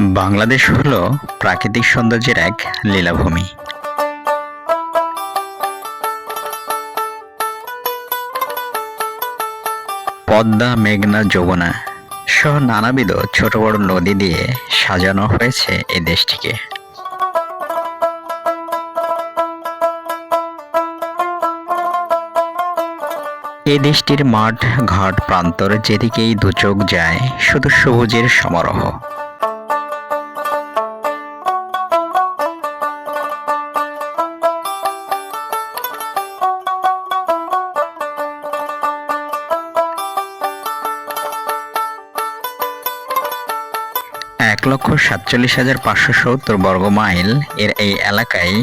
বাংলাদেশ হলো প্রাকৃতিক সৌন্দর্যের এক লীলাভূমি। পদ্মা, মেঘনা, যমুনা সহ নানাবিধ ছোট বড় নদী দিয়ে সাজানো হয়েছে এই দেশটিকে। এই দেশটির মাঠ, ঘাট, প্রান্তর যেদিকেই দুচোখ যায়, শুধু সবুজের সমারোহ। এক লক্ষ সাতচল্লিশ হাজার পাঁচশো সত্তর বর্গ মাইল এর এই এলাকায়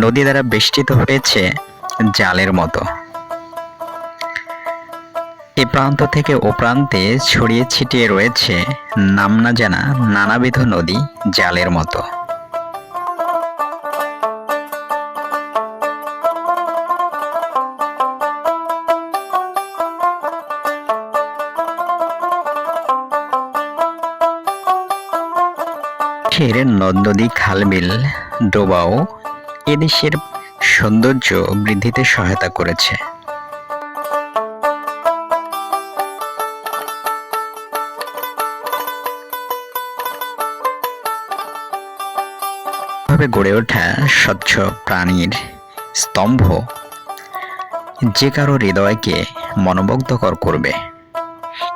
নদী দ্বারা বেষ্টিত হয়েছে জালের মতো। এ প্রান্ত থেকে ও প্রান্তে ছড়িয়ে ছিটিয়ে রয়েছে নাম না জানা নানাবিধ নদী জালের মতো। দেশের নদ নদী খালবিল ডোবাও এদেশের সৌন্দর্য বৃদ্ধিতে সহায়তা করেছে। ভাবে গড়ে ওঠা স্বচ্ছ প্রাণীর স্তম্ভ যে কারও হৃদয়কে মনোমুগ্ধকর করবে।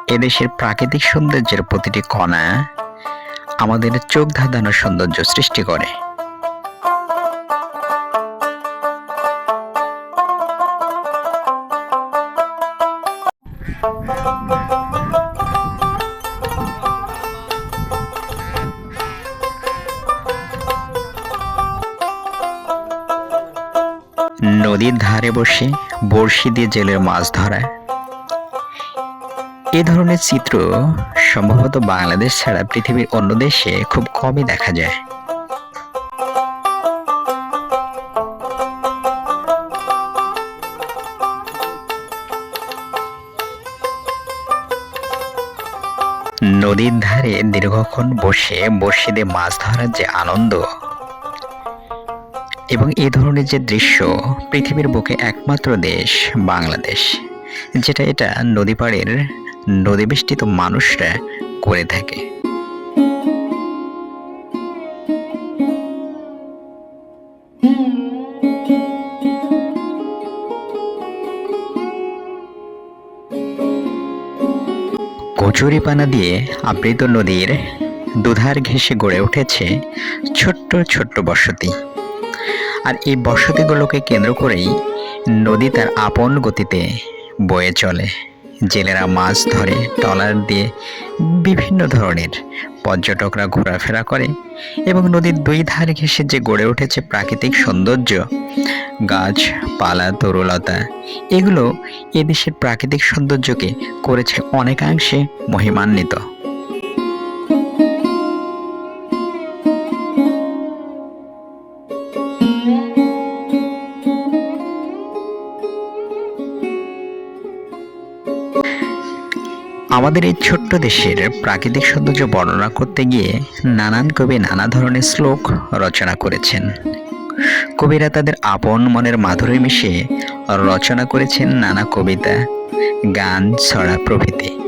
এদেশের প্রাকৃতিক সৌন্দর্যের প্রতিটি কণা আমাদের চোখ ধাঁধানোর সৌন্দর্য সৃষ্টি করে। নদীর ধারে বসে বড়শি দিয়ে জেলের মাছ ধরা এ ধরনের চিত্র সম্ভবত বাংলাদেশ ছাড়া পৃথিবীর অন্য দেশে খুব কমই দেখা যায়। নদীর ধারে দীর্ঘক্ষণ বসে বসে দিয়ে মাছ ধরার যে আনন্দ এবং এই ধরনের যে দৃশ্য পৃথিবীর বুকে একমাত্র দেশ বাংলাদেশ, যেটা এটা নদী পাড়ের নদীবেষ্টিত মানুষরা করে থাকে। কচুরিপানা দিয়ে আবৃত নদীর দুধার ঘেঁষে গড়ে উঠেছে ছোট্ট ছোট্ট বসতি। আর এই বসতিগুলোকে কেন্দ্র করেই নদী তার আপন গতিতে বয়ে চলে। জেলেরা মাছ ধরে, ট্রলার দিয়ে বিভিন্ন ধরনের পর্যটকরা ঘোরাফেরা করে এবং নদীর দুই ধার ঘেঁষে যে গড়ে উঠেছে প্রাকৃতিক সৌন্দর্য, গাছ, পালা, তরুলতা, এগুলো এদেশের প্রাকৃতিক সৌন্দর্যকে করেছে অনেকাংশে মহিমান্বিত। আমাদের এই ছোট্ট দেশের প্রাকৃতিক সৌন্দর্য বর্ণনা করতে গিয়ে নানান কবি নানা ধরনের শ্লোক রচনা করেছেন। কবিরা তাদের আপন মনের মাধুরী মিশিয়ে রচনা করেছেন নানা কবিতা, গান, ছড়া প্রভৃতি।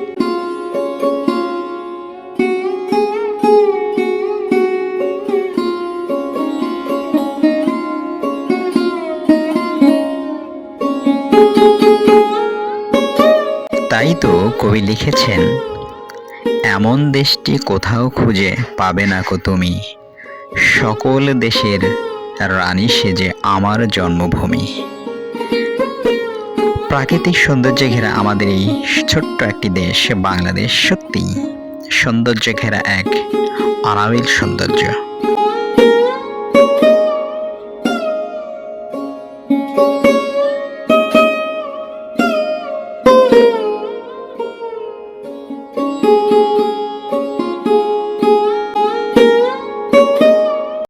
তাই তো কবি লিখেছেন, এমন দেশটি কোথাও খুঁজে পাবে না কো তুমি। সকল দেশের রানী সেজে আমার জন্মভূমি। প্রাকৃতিক সৌন্দর্যে ঘেরা আমাদের এই ছোট্ট একটি দেশ, বাংলাদেশ সত্যি সৌন্দর্যে ঘেরা এক আনাবিল সৌন্দর্য।